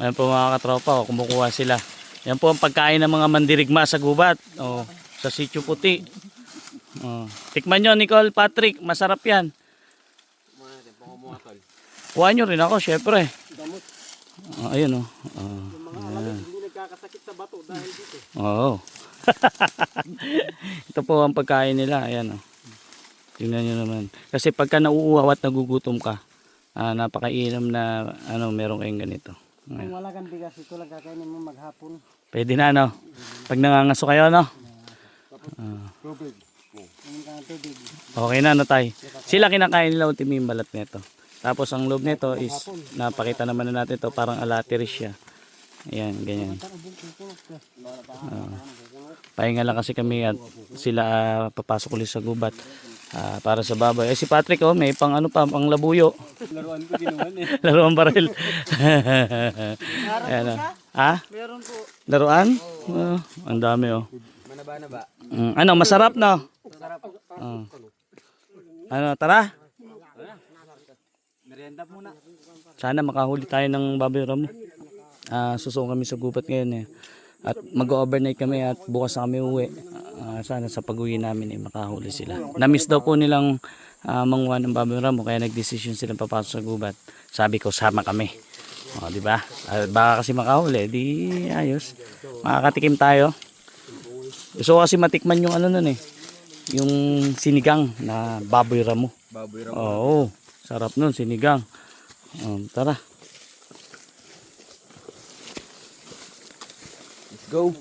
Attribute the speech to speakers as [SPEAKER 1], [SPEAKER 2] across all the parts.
[SPEAKER 1] Ayan po mga katropa, oh, kumukuha sila. Yan po ang pagkain ng mga mandirigma sa gubat. Oh, sa sityo puti. Oh. Tikman nyo, Nicole, Patrick. Masarap yan. Kuha nyo rin ako, syempre. Oh, ayun oh. Oh, ayan. Oo. Ito po ang pagkain nila. Ayan oh. Tingnan nyo naman. Kasi pagka nauuhaw at nagugutom ka, ah, napakainom na ano, meron kayong ganito.
[SPEAKER 2] Kung wala kang bigas, ito lang kakainin mo maghapon.
[SPEAKER 1] Pwede na no. Pag nangangaso kayo no.
[SPEAKER 2] Tubig.
[SPEAKER 1] Okay na no tay. Sila kinakain nila ultimi yung balat nito. Tapos ang loob nito is napakita naman na natin to parang alateris siya. Ayan, ganyan. Ah. pahinga lang kasi kami at sila ah, papasok ulit sa gubat ah, para sa baboy. Eh si Patrick oh, may pang ano pa, pang labuyo.
[SPEAKER 2] Laruan ko ginawan eh.
[SPEAKER 1] Laruan baril. Ayan, ah. Ha?
[SPEAKER 2] Meron po.
[SPEAKER 1] Laruan? Oh, ang dami oh.
[SPEAKER 2] Manaba na ba?
[SPEAKER 1] Mm, ano, masarap no?
[SPEAKER 2] Sarap.
[SPEAKER 1] Oh. Ano, tara.
[SPEAKER 2] Merienda muna.
[SPEAKER 1] Sana makahuli tayo ng baboy ramo. Ah, susuong kami sa gubat ngayon eh. At mag-overnight kami at bukas na kami uwi. Ah, sana sa pag-uwi namin eh makahuli sila. Na-miss daw po nilang ah, manguha ng baboy ramo kaya nag-decision silang papasok sa gubat. Sabi ko sama kami. O, di ba? Ah, baka kasi makahuli, di ayos. Makakatikim tayo. Gusto ko kasi matikman yung ano nun eh. Yung sinigang na baboy ramo.
[SPEAKER 2] Baboy
[SPEAKER 1] Oo, sarap nun, sinigang. Um, tara.
[SPEAKER 2] Go.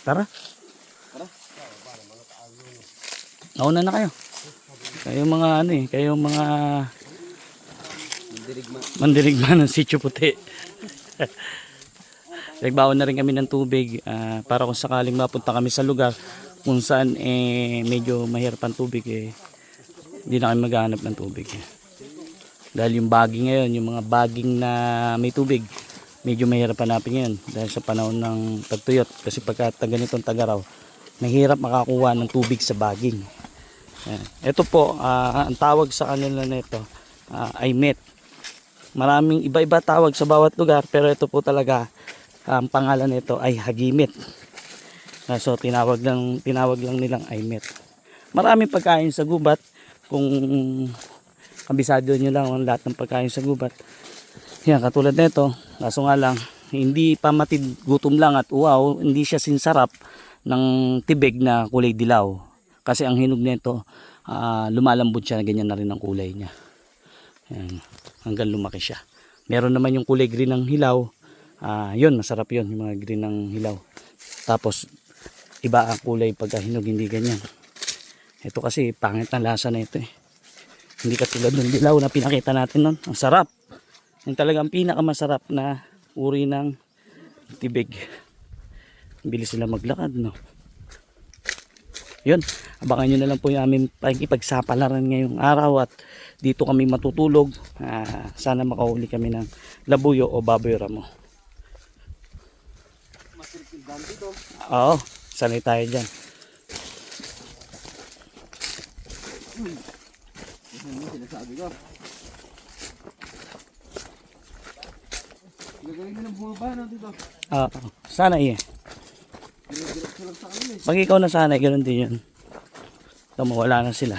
[SPEAKER 1] Tara. Nauna na kayo. Kayo mga ano eh, kayo mga
[SPEAKER 2] Mandirigma.
[SPEAKER 1] mandirigma ng sityo puti. Nagbaon na rin kami ng tubig ah, para kung sakaling mapunta kami sa lugar kung saan eh, medyo mahirap ang tubig eh, hindi na kami maghanap ng tubig. Eh. Dahil yung baging ngayon, yung mga baging na may tubig, medyo mahirap hanapin ngayon dahil sa panahon ng tagtuyot. Kasi pagka ganitong tagaraw, mahirap makakuha ng tubig sa baging. Ayan. Ito po, ah, ang tawag sa kanila nito ah, ay met. Maraming iba-iba tawag sa bawat lugar pero ito po talaga ang pangalan nito ay hagimit. Ah, so tinawag lang tinawag lang nilang aymet. Maraming pagkain sa gubat kung kabisado nyo lang ang lahat ng pagkain sa gubat. Yan katulad nito, kaso nga lang hindi pa matid gutom lang at uwaw, hindi siya sinsarap ng tibig na kulay dilaw. Kasi ang hinog nito ah, lumalambot siya, ganyan na rin ang kulay niya. Yan, hanggang lumaki siya. Meron naman yung kulay green ng hilaw. Ah, yun, masarap yun, yung mga green ng hilaw. Tapos, iba ang kulay pagka hinog, hindi ganyan. Ito kasi, pangit na lasa na ito eh. Hindi katulad ng dilaw na pinakita natin nun. Ang sarap. Yung talagang pinakamasarap na uri ng tibig. Bilis sila maglakad, no? Yun, abangan nyo na lang po yung aming pakikipagsapalaran ngayong araw at dito kami matutulog. Ah, sana makahuli kami ng labuyo o baboy ramo. Oo, sanay tayo dyan.
[SPEAKER 2] Ano mo sinasabi ko? Gagawin ko ng bulba no dito.
[SPEAKER 1] Oo, sana iya.
[SPEAKER 2] Diretso lang sa kanila eh.
[SPEAKER 1] Pag ikaw na sana, ganoon din yun. Ito, mawala na sila.